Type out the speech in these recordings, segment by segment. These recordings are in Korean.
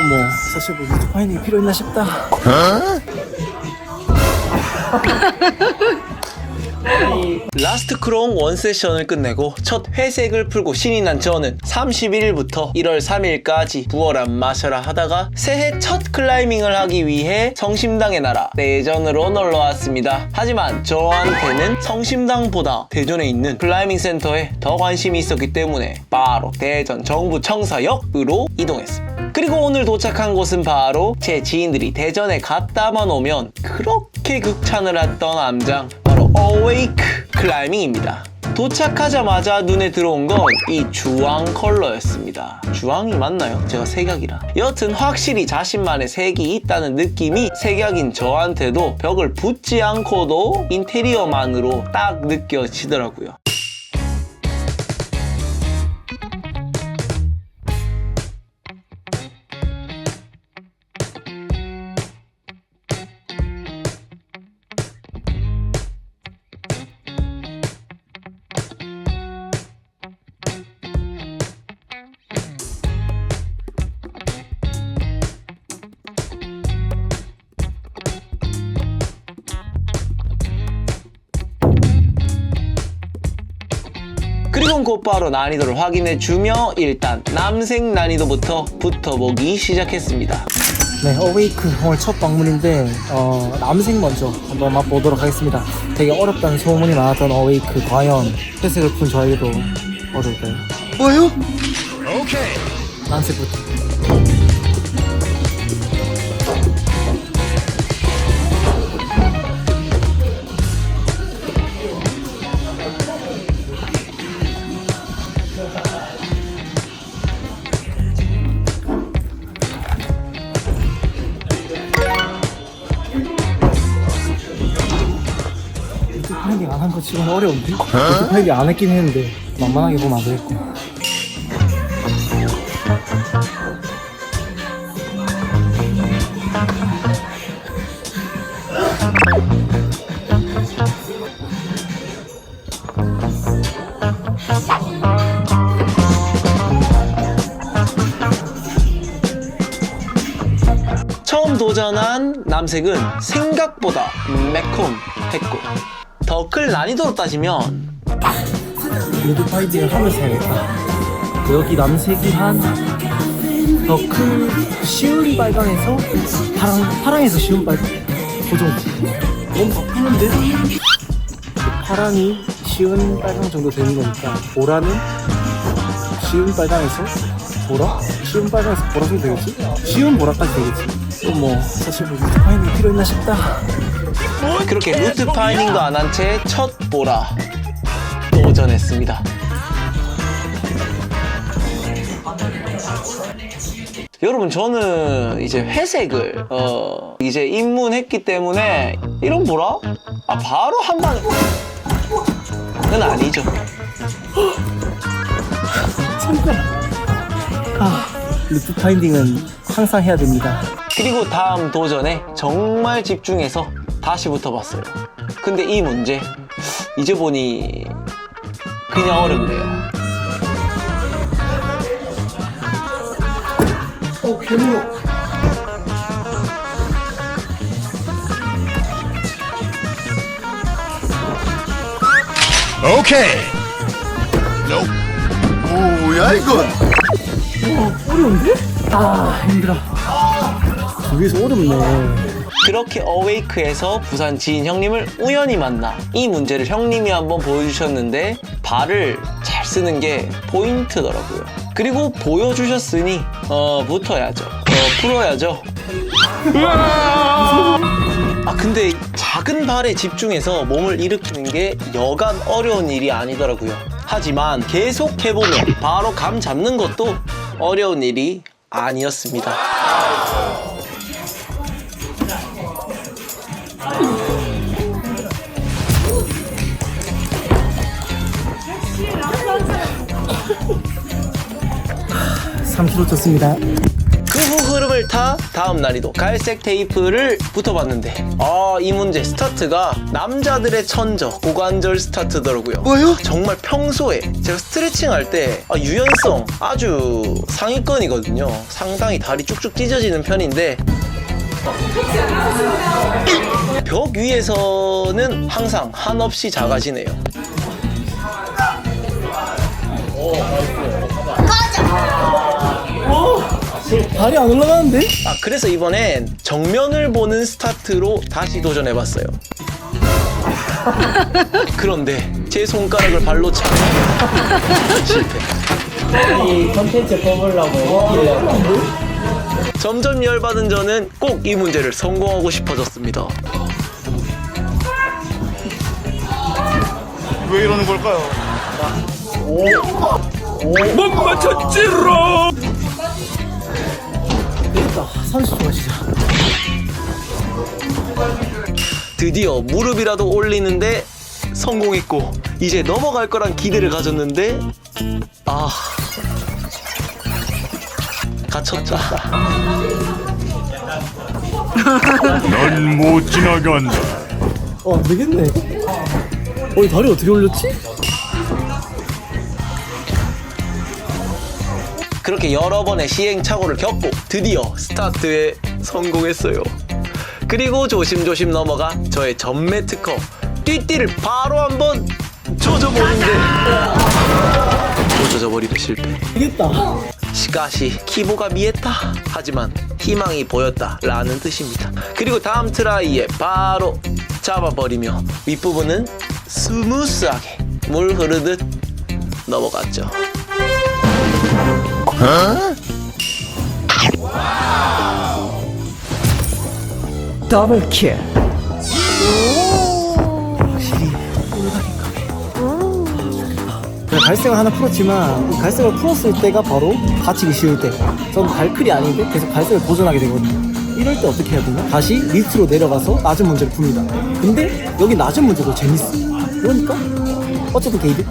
뭐 사실 뭐 유튜브 파인이 필요 있나 싶다. 라스트 크롱 원 세션을 끝내고 첫 회색을 풀고 신이 난 저는 31일부터 1월 3일까지 부어라 마셔라 하다가 새해 첫 클라이밍을 하기 위해 성심당의 나라 대전으로 놀러 왔습니다. 하지만 저한테는 성심당보다 대전에 있는 클라이밍 센터에 더 관심이 있었기 때문에 바로 대전 정부 청사역으로 이동했습니다. 그리고 오늘 도착한 곳은 바로 제 지인들이 대전에 갔다만 오면 그렇게 극찬을 했던 암장 바로 어웨이크 클라이밍입니다. 도착하자마자 눈에 들어온 건 이 주황 컬러였습니다. 주황이 맞나요? 제가 색약이라. 여튼 확실히 자신만의 색이 있다는 느낌이 색약인 저한테도 벽을 붙지 않고도 인테리어만으로 딱 느껴지더라고요. 그리고 곧바로 난이도를 확인해 주며 일단 남색 난이도부터 붙어보기 시작했습니다. 네, 어웨이크 오늘 첫 방문인데 어, 남색 먼저 한번 맛보도록 하겠습니다. 되게 어렵다는 소문이 많았던 어웨이크 과연 회색을 푼 저에게도 어려울까요? 뭐요? 남색부터. 치고는 어려운데? 파일링 안 했긴 했는데 만만하게 보면 안 되겠고 처음 도전한 남색은 생각보다 매콤했고 더클 난이도로 따지면 로드 파이팅을 하면서 해야겠다. 여기 남색이 한더큰 쉬운 빨강에서 파랑 파랑에서 쉬운 빨강 그 정도. 너무 바쁘는데? 파랑이 쉬운 빨강 정도 되는 거니까 보라는 쉬운 빨강에서 보라? 쉬운 빨강에서 보라색이 되겠지? 쉬운 보라까지 되겠지? 그럼 뭐 사실 뭐 파이팅이 필요 있나 싶다. 그렇게 루트 파이닝도 안 한 채 첫 보라 도전했습니다. 여러분 저는 이제 회색을 어 이제 입문했기 때문에 이런 보라 아 바로 한 방에 그건 아니죠. 아, 루트 파인딩은 항상 해야 됩니다. 그리고 다음 도전에 정말 집중해서 다시 붙어봤어요. 근데 이 문제 이제 보니 그냥 어렵네요. 어, 괴물. 오케이. 뭐야 이건? 어려운데? 아, 힘들어. 위에서 어렵네. 그렇게 어웨이크에서 부산 지인 형님을 우연히 만나 이 문제를 형님이 한번 보여주셨는데 발을 잘 쓰는 게 포인트더라고요. 그리고 보여주셨으니 어 붙어야죠. 어 풀어야죠. 아 근데 작은 발에 집중해서 몸을 일으키는 게 여간 어려운 일이 아니더라고요. 하지만 계속 해보면 바로 감 잡는 것도 어려운 일이 아니었습니다. 삼 k 로 쳤습니다. 그 후 흐름을 타 다음 난이도 갈색 테이프를 붙어봤는데 아 이 문제 스타트가 남자들의 천적 고관절 스타트더라고요 뭐요? 정말 평소에 제가 스트레칭 할때 아, 유연성 아주 상위권이거든요 상당히 다리 쭉쭉 찢어지는 편인데 벽 위에서는 항상 한없이 작아지네요 다리 안 올라가는데? 아 그래서 이번엔 정면을 보는 스타트로 다시 도전해봤어요. 그런데 제 손가락을 발로 차 실패. 이 컨텐츠 뽑으려고 점점 열받은 저는 꼭 이 문제를 성공하고 싶어졌습니다. 왜 이러는 걸까요? 되겠다 30초만 쉬자 드디어 무릎이라도 올리는데 성공했고 이제 넘어갈 거란 기대를 가졌는데 아 갇혔다. 넌 못 지나간다. 어 안 되겠네 어, 이 다리 어떻게 올렸지? 그렇게 여러 번의 시행착오를 겪고 드디어 스타트에 성공했어요. 그리고 조심조심 넘어가 저의 전매 특허 띠띠를 바로 한번 조져보는데. 또 조져버리고 실패. 되겠다. 시가시 키보가 미했다. 하지만 희망이 보였다 라는 뜻입니다. 그리고 다음 트라이에 바로 잡아버리며 윗부분은 스무스하게 물 흐르듯 넘어갔죠 더블 킬. 확실히 내가 갈색을 하나 풀었지만 이 갈색을 풀었을 때가 바로 다치기 쉬울 때. 저는 갈클이 아닌데 계속 갈색을 도전하게 되거든요. 이럴 때 어떻게 해야 되나? 다시 밑으로 내려가서 낮은 문제를 풉니다. 근데 여기 낮은 문제도 재밌어. 그러니까 어쨌든 게이드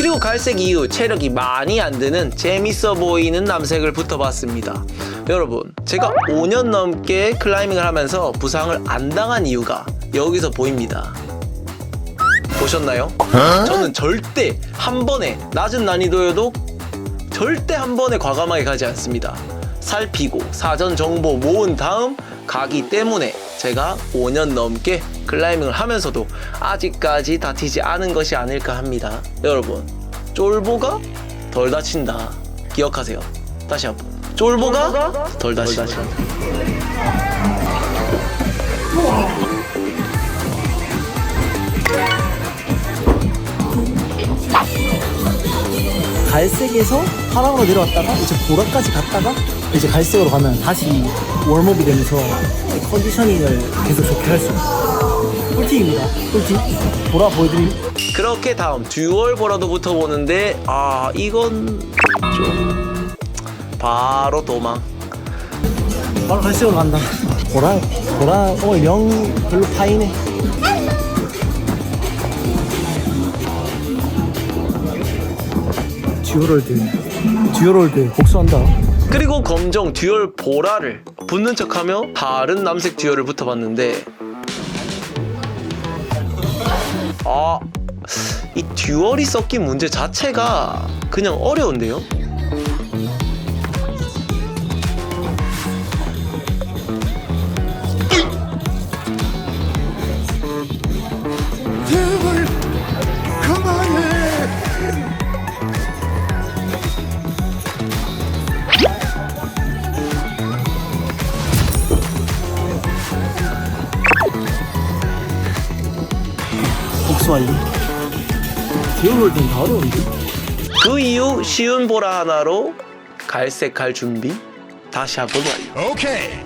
그리고 갈색 이후 체력이 많이 안 드는 재밌어 보이는 남색을 붙어봤습니다. 여러분, 제가 5년 넘게 클라이밍을 하면서 부상을 안 당한 이유가 여기서 보입니다. 보셨나요? 저는 절대 한 번에 낮은 난이도여도 절대 한 번에 과감하게 가지 않습니다. 살피고 사전 정보 모은 다음 가기 때문에 제가 5년 넘게 클라이밍을 하면서도 아직까지 다치지 않은 것이 아닐까 합니다. 여러분, 쫄보가 덜 다친다. 기억하세요. 다시 한번. 쫄보가 덜 다친다. 갈색에서 파랑으로 내려왔다가 이제 보라까지 갔다가 이제 갈색으로 가면 다시 웜업이 되면서 이 컨디셔닝을 계속 좋게 할 수 있어요. 꿀팁입니다. 꿀팁. 보라 보여드림. 그렇게 다음 듀얼 보라도 붙어보는데 아 이건 좀 바로 도망. 바로 갈색으로 간다. 보라, 보라 오늘 영 별로 파이네. 듀얼월드. 듀얼월드 복수한다. 그리고 검정 듀얼 보라를 붙는 척하며 다른 남색 듀얼을 붙어봤는데 아, 이 듀얼이 섞인 문제 자체가 그냥 어려운데요? 복수 완료. 듀얼월드는 다 어려운데? 그 이후 쉬운 보라 하나로 갈색 갈 준비 다시 한번 완료. 오케이.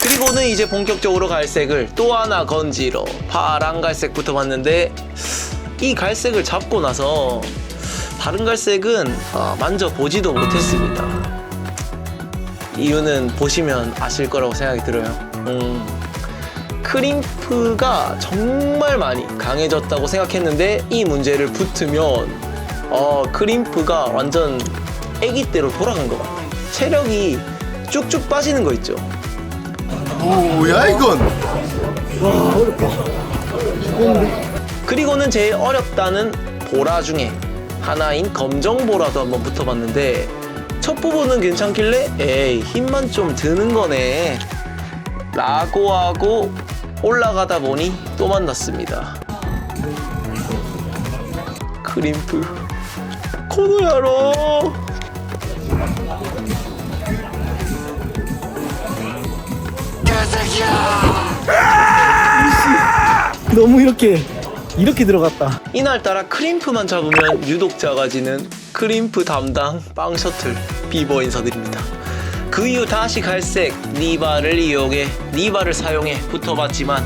그리고는 이제 본격적으로 갈색을 또 하나 건지러 파란 갈색부터 봤는데 이 갈색을 잡고 나서 다른 갈색은 아, 만져보지도 못했습니다. 이유는 보시면 아실 거라고 생각이 들어요. 음, 크림프가 정말 많이 강해졌다고 생각했는데 이 문제를 붙으면 어, 크림프가 완전 아기 때로 돌아간 것 같아요. 체력이 쭉쭉 빠지는 거 있죠. 뭐야 이건? 와 어렵다 그리고는 제일 어렵다는 보라 중에 하나인 검정 보라도 한번 붙어봤는데 첫 부분은 괜찮길래 에이 힘만 좀 드는 거네 라고 하고 올라가다 보니 또 만났습니다. 크림프. 코노야로! 너무 이렇게 이렇게 들어갔다. 이날따라 크림프만 잡으면 유독 작아지는 크림프 담당 빵 셔틀 비버 인사드립니다. 그 이후 다시 갈색 니바를 이용해 니바를 사용해 붙어봤지만.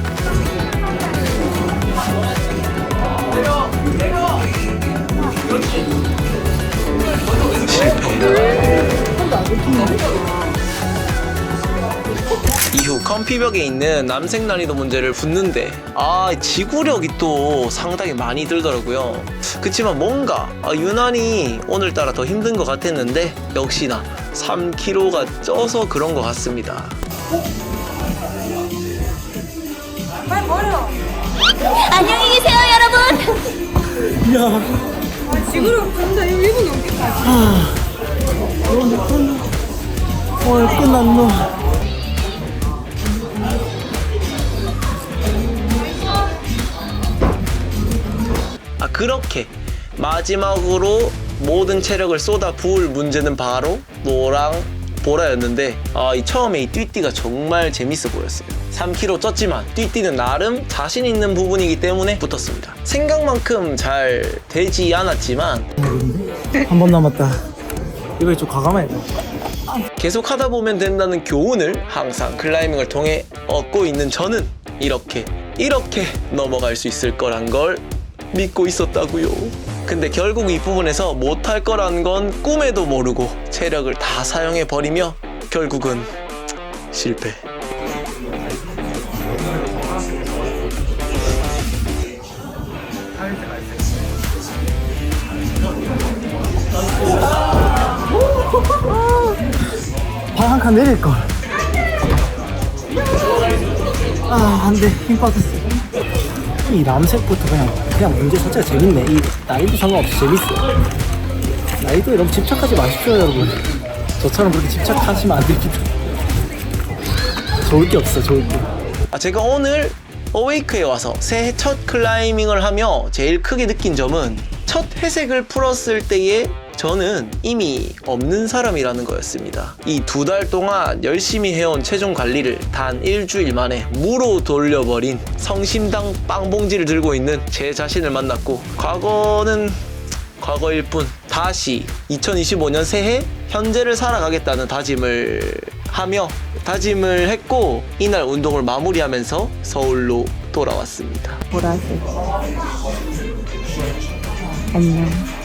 이후 컴피벽에 있는 남색 난이도 문제를 붙는데 아 지구력이 또 상당히 많이 들더라고요. 그치만 뭔가 아, 유난히 오늘따라 더 힘든 것 같았는데 역시나 3kg가 쪄서 그런 것 같습니다 안녕히 계세요, 여러분. 야 지구로 간다. 이거 1분 넘겠다. 너무 끝나 어 끝났노 아 그렇게 마지막으로 모든 체력을 쏟아 부을 문제는 바로 노랑 보라였는데 아, 이 처음에 이 띠띠가 정말 재밌어 보였어요. 3kg 쪘지만 띠띠는 나름 자신 있는 부분이기 때문에 붙었습니다. 생각만큼 잘 되지 않았지만 한 번 남았다 이거 좀 과감해 계속 하다 보면 된다는 교훈을 항상 클라이밍을 통해 얻고 있는 저는 이렇게 이렇게 넘어갈 수 있을 거란 걸 믿고 있었다고요. 근데 결국 이 부분에서 못할 거란 건 꿈에도 모르고 체력을 다 사용해 버리며 결국은 실패. 발한칸 내릴 걸. 아 안 돼. 힘 빠졌어 이 남색부터 그냥 그냥 문제 자체가 재밌네. 이 나이도 상관없이 재밌어. 나이도에 너무 집착하지 마십시오 여러분. 저처럼 그렇게 집착하시면 안 됩니다. 좋을 게 없어 좋을 게. 아, 제가 오늘 어웨이크에 와서 새해 첫 클라이밍을 하며 제일 크게 느낀 점은 첫 회색을 풀었을 때의 저는 이미 없는 사람이라는 거였습니다. 이 두 달 동안 열심히 해온 체중 관리를 단 일주일 만에 무로 돌려버린 성심당 빵봉지를 들고 있는 제 자신을 만났고 과거는 과거일 뿐 다시 2025년 새해 현재를 살아가겠다는 다짐을 하며 다짐을 했고 이날 운동을 마무리하면서 서울로 돌아왔습니다. 보라색. 안녕.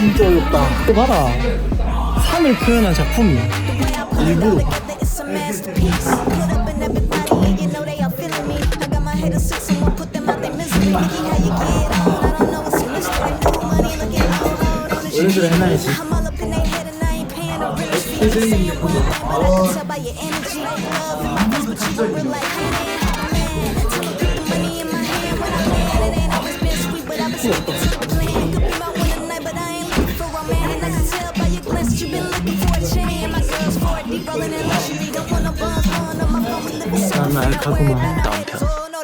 진짜 어렵다 또 봐라 산을 표현한 작품이야 일부러 you know they all 장난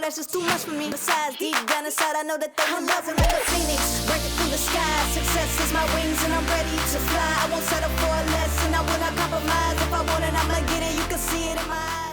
that's just too much for me. Besides, deep down inside, I know that they're loving like a phoenix, breaking through the sky. Success is my wings, and I'm ready to fly. I won't settle for less, and I will not compromise. If I want it, I'ma get it. You can see it in my eyes.